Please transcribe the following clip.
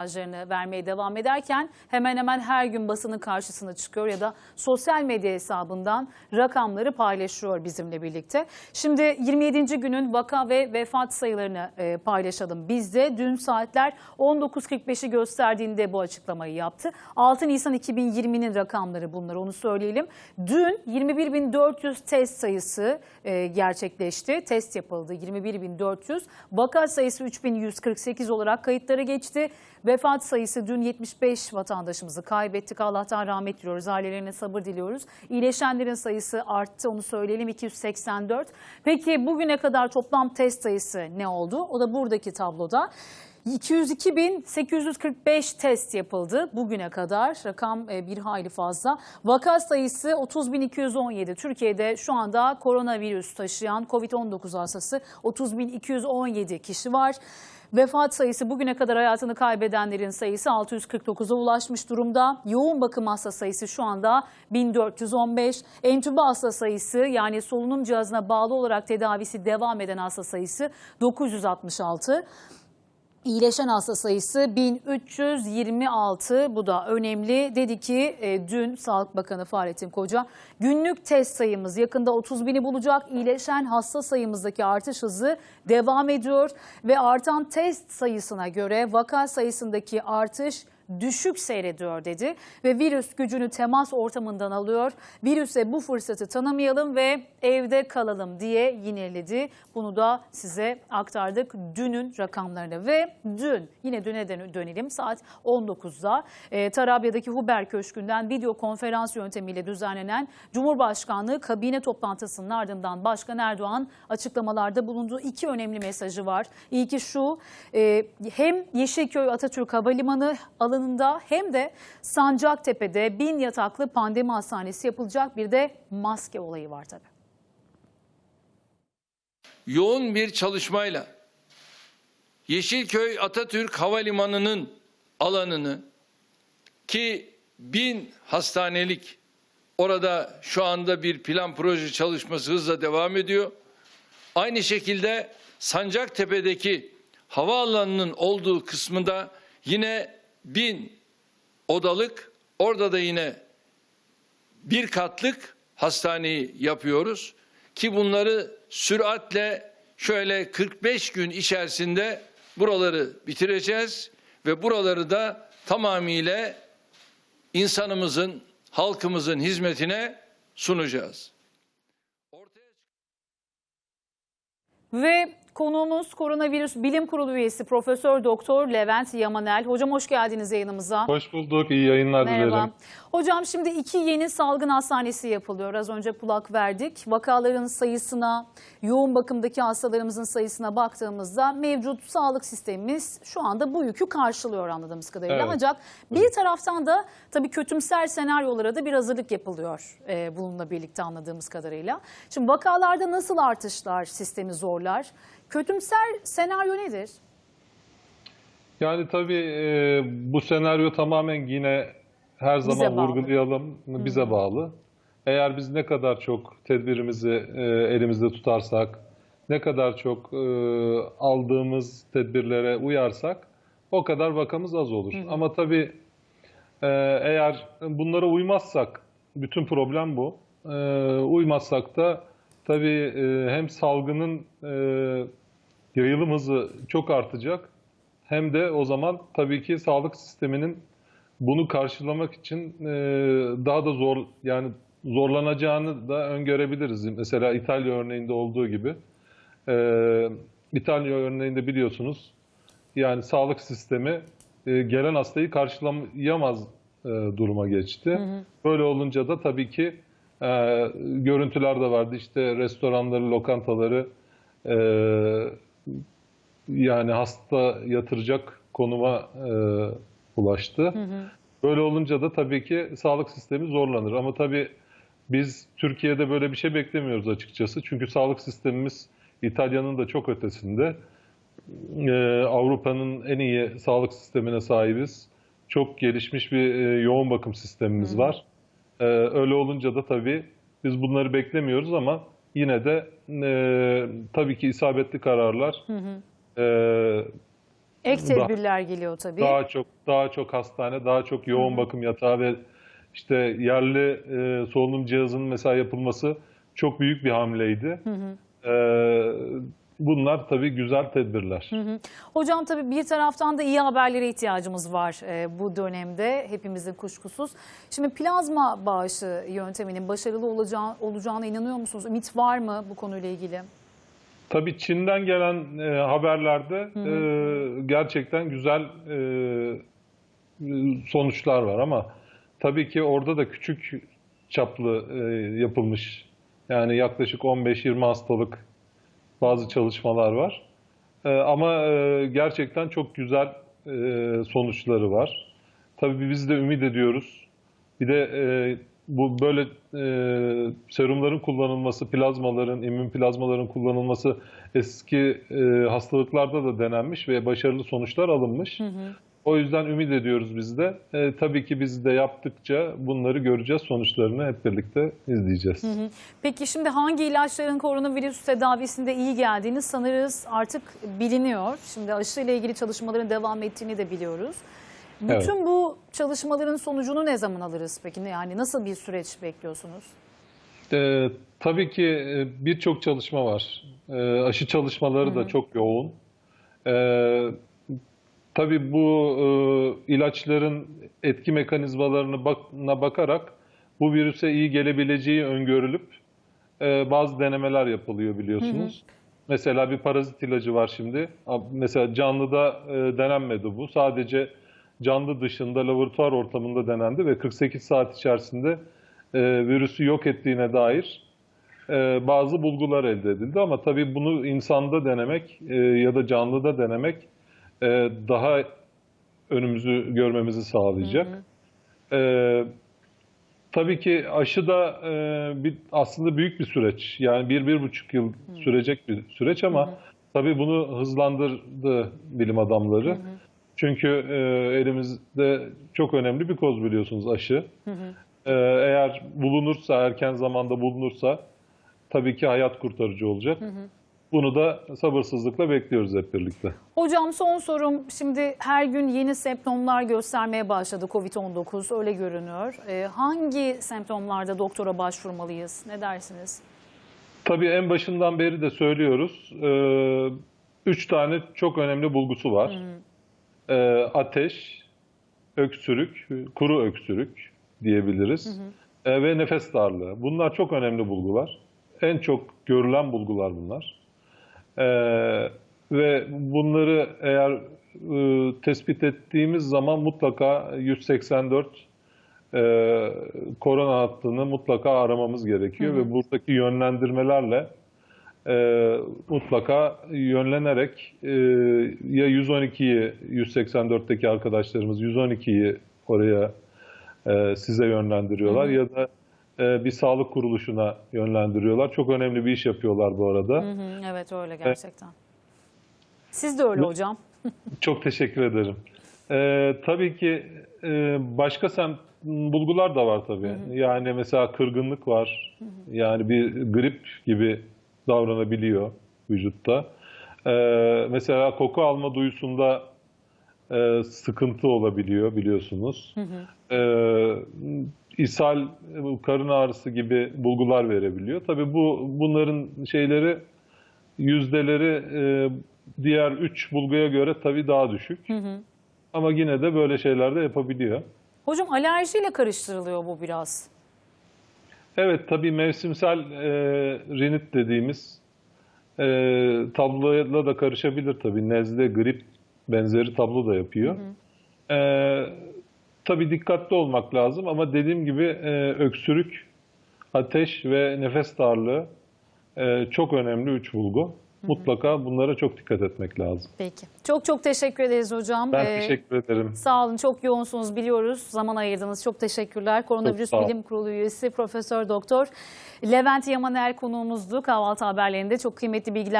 mesajlarını vermeye devam ederken hemen hemen her gün basının karşısına çıkıyor ya da sosyal medya hesabından rakamları paylaşıyor bizimle birlikte. Şimdi 27. günün vaka ve vefat sayılarını e, paylaşalım. Biz de dün saatler 19.45'i gösterdiğinde bu açıklamayı yaptı. 6 Nisan 2020'nin rakamları bunlar onu söyleyelim. Dün 21.400 test sayısı e, gerçekleşti. Test yapıldı 21.400. Vaka sayısı 3.148 olarak kayıtlara geçti. Vefat sayısı dün 75 vatandaşımızı kaybettik. Allah'tan rahmet diliyoruz. Ailelerine sabır diliyoruz. İyileşenlerin sayısı arttı onu söyleyelim 284. Peki bugüne kadar toplam test sayısı ne oldu? O da buradaki tabloda. 202.845 test yapıldı bugüne kadar. Rakam e, bir hayli fazla. Vaka sayısı 30.217. Türkiye'de şu anda koronavirüs taşıyan COVID-19 hastası 30.217 kişi var. Vefat sayısı bugüne kadar hayatını kaybedenlerin sayısı 649'a ulaşmış durumda. Yoğun bakım hasta sayısı şu anda 1415. Entübe hasta sayısı yani solunum cihazına bağlı olarak tedavisi devam eden hasta sayısı 966. İyileşen hasta sayısı 1326. Bu da önemli. Dedi ki e, dün Sağlık Bakanı Fahrettin Koca günlük test sayımız yakında 30 bini bulacak. İyileşen hasta sayımızdaki artış hızı devam ediyor ve artan test sayısına göre vaka sayısındaki artış düşük seyrediyor dedi ve virüs gücünü temas ortamından alıyor. Virüse bu fırsatı tanımayalım ve evde kalalım diye yineledi. Bunu da size aktardık dünün rakamlarını ve dün yine düne dön- dönelim saat 19'da e, Tarabya'daki Huber Köşkü'nden video konferans yöntemiyle düzenlenen Cumhurbaşkanlığı kabine toplantısının ardından Başkan Erdoğan açıklamalarda bulunduğu iki önemli mesajı var. İlki şu e, hem Yeşilköy Atatürk Havalimanı alanında hem de Sancaktepe'de bin yataklı pandemi hastanesi yapılacak bir de maske olayı var tabii. yoğun bir çalışmayla Yeşilköy Atatürk Havalimanı'nın alanını ki bin hastanelik orada şu anda bir plan proje çalışması hızla devam ediyor. Aynı şekilde Sancaktepe'deki havaalanının olduğu kısmında yine bin odalık orada da yine bir katlık hastaneyi yapıyoruz ki bunları süratle şöyle 45 gün içerisinde buraları bitireceğiz ve buraları da tamamıyla insanımızın, halkımızın hizmetine sunacağız. Ve konuğumuz koronavirüs bilim kurulu üyesi Profesör Doktor Levent Yamanel. Hocam hoş geldiniz yayınımıza. Hoş bulduk. İyi yayınlar Merhaba. dilerim. Hocam şimdi iki yeni salgın hastanesi yapılıyor. Az önce kulak verdik. Vakaların sayısına, yoğun bakımdaki hastalarımızın sayısına baktığımızda mevcut sağlık sistemimiz şu anda bu yükü karşılıyor anladığımız kadarıyla. Evet. Ancak bir taraftan da tabii kötümser senaryolara da bir hazırlık yapılıyor e, bununla birlikte anladığımız kadarıyla. Şimdi vakalarda nasıl artışlar sistemi zorlar? Kötümser senaryo nedir? Yani tabii e, bu senaryo tamamen yine her Bize zaman bağlı. vurgulayalım bize bağlı. Eğer biz ne kadar çok tedbirimizi e, elimizde tutarsak, ne kadar çok e, aldığımız tedbirlere uyarsak o kadar vakamız az olur. Ama tabii e, eğer bunlara uymazsak bütün problem bu. E, uymazsak da tabii e, hem salgının e, yayılım hızı çok artacak hem de o zaman tabii ki sağlık sisteminin bunu karşılamak için e, daha da zor yani zorlanacağını da öngörebiliriz. Mesela İtalya örneğinde olduğu gibi. E, İtalya örneğinde biliyorsunuz yani sağlık sistemi e, gelen hastayı karşılayamaz e, duruma geçti. Böyle olunca da tabii ki e, görüntüler de vardı. İşte restoranları, lokantaları e, yani hasta yatıracak konuma e, ulaştı. Böyle olunca da tabii ki sağlık sistemi zorlanır. Ama tabii biz Türkiye'de böyle bir şey beklemiyoruz açıkçası. Çünkü sağlık sistemimiz İtalya'nın da çok ötesinde. E, Avrupa'nın en iyi sağlık sistemine sahibiz. Çok gelişmiş bir e, yoğun bakım sistemimiz var. E, öyle olunca da tabii biz bunları beklemiyoruz ama yine de e, tabii ki isabetli kararlar e, Ek Daha- tedbirler geliyor tabii. daha çok daha çok hastane, daha çok yoğun bakım yatağı ve işte yerli e, solunum cihazının mesela yapılması çok büyük bir hamleydi. E, bunlar tabii güzel tedbirler. Hocam tabii bir taraftan da iyi haberlere ihtiyacımız var e, bu dönemde hepimizin kuşkusuz. Şimdi plazma bağışı yönteminin başarılı olacağı, olacağına inanıyor musunuz? Ümit var mı bu konuyla ilgili? Tabii Çin'den gelen e, haberlerde e, gerçekten güzel e, sonuçlar var ama tabii ki orada da küçük çaplı e, yapılmış yani yaklaşık 15-20 hastalık bazı çalışmalar var. E, ama e, gerçekten çok güzel e, sonuçları var. Tabii biz de ümit ediyoruz. Bir de e, bu böyle e, serumların kullanılması, plazmaların, immün plazmaların kullanılması eski e, hastalıklarda da denenmiş ve başarılı sonuçlar alınmış. O yüzden ümit ediyoruz biz de. E, tabii ki biz de yaptıkça bunları göreceğiz, sonuçlarını hep birlikte izleyeceğiz. Peki şimdi hangi ilaçların koronavirüs tedavisinde iyi geldiğini sanırız artık biliniyor. Şimdi aşıyla ilgili çalışmaların devam ettiğini de biliyoruz. Bütün Evet. bu çalışmaların sonucunu ne zaman alırız peki? Yani nasıl bir süreç bekliyorsunuz? E, tabii ki e, birçok çalışma var. E, aşı çalışmaları da çok yoğun. E, tabii bu e, ilaçların etki mekanizmalarına bak- bakarak bu virüse iyi gelebileceği öngörülüp e, bazı denemeler yapılıyor biliyorsunuz. Mesela bir parazit ilacı var şimdi. Mesela canlıda e, denenmedi bu. Sadece canlı dışında laboratuvar ortamında denendi ve 48 saat içerisinde e, virüsü yok ettiğine dair e, bazı bulgular elde edildi. Ama tabii bunu insanda denemek e, ya da canlıda denemek e, daha önümüzü görmemizi sağlayacak. E, tabii ki aşı da e, bir, aslında büyük bir süreç. Yani bir, bir buçuk yıl sürecek bir süreç ama tabii bunu hızlandırdı bilim adamları. Çünkü e, elimizde çok önemli bir koz biliyorsunuz aşı. E, eğer bulunursa, erken zamanda bulunursa tabii ki hayat kurtarıcı olacak. Bunu da sabırsızlıkla bekliyoruz hep birlikte. Hocam son sorum şimdi her gün yeni semptomlar göstermeye başladı COVID-19 öyle görünüyor. Ee, hangi semptomlarda doktora başvurmalıyız? Ne dersiniz? Tabii en başından beri de söylüyoruz. Ee, üç tane çok önemli bulgusu var. Ee, ateş, öksürük, kuru öksürük diyebiliriz. Ee, ve nefes darlığı. Bunlar çok önemli bulgular. En çok görülen bulgular bunlar. Ee, ve bunları eğer e, tespit ettiğimiz zaman mutlaka 184 e, korona hattını mutlaka aramamız gerekiyor ve buradaki yönlendirmelerle e, mutlaka yönlenerek e, ya 112'yi 184'teki arkadaşlarımız 112'yi oraya e, size yönlendiriyorlar ya da bir sağlık kuruluşuna yönlendiriyorlar. Çok önemli bir iş yapıyorlar bu arada. Hı hı, evet öyle gerçekten. Siz de öyle hocam. Çok teşekkür ederim. Ee, tabii ki e, başka sem bulgular da var tabii. Yani mesela kırgınlık var. Yani bir grip gibi davranabiliyor vücutta. Ee, mesela koku alma duyusunda e, sıkıntı olabiliyor biliyorsunuz. Ee, ishal, karın ağrısı gibi bulgular verebiliyor. Tabii bu bunların şeyleri yüzdeleri e, diğer üç bulguya göre tabii daha düşük. Ama yine de böyle şeyler de yapabiliyor. Hocam alerjiyle karıştırılıyor bu biraz. Evet tabii mevsimsel e, rinit dediğimiz e, tabloyla da karışabilir tabii. Nezle, grip benzeri tablo da yapıyor. E, tabii dikkatli olmak lazım ama dediğim gibi e, öksürük, ateş ve nefes darlığı e, çok önemli üç bulgu. Mutlaka bunlara çok dikkat etmek lazım. Peki. Çok çok teşekkür ederiz hocam. Ben Ee, teşekkür ederim. Sağ olun. Çok yoğunsunuz biliyoruz. Zaman ayırdınız. Çok teşekkürler. Koronavirüs ol. Bilim Kurulu üyesi Profesör Doktor Levent Yamaner konuğumuzdu. Kahvaltı haberlerinde çok kıymetli bilgiler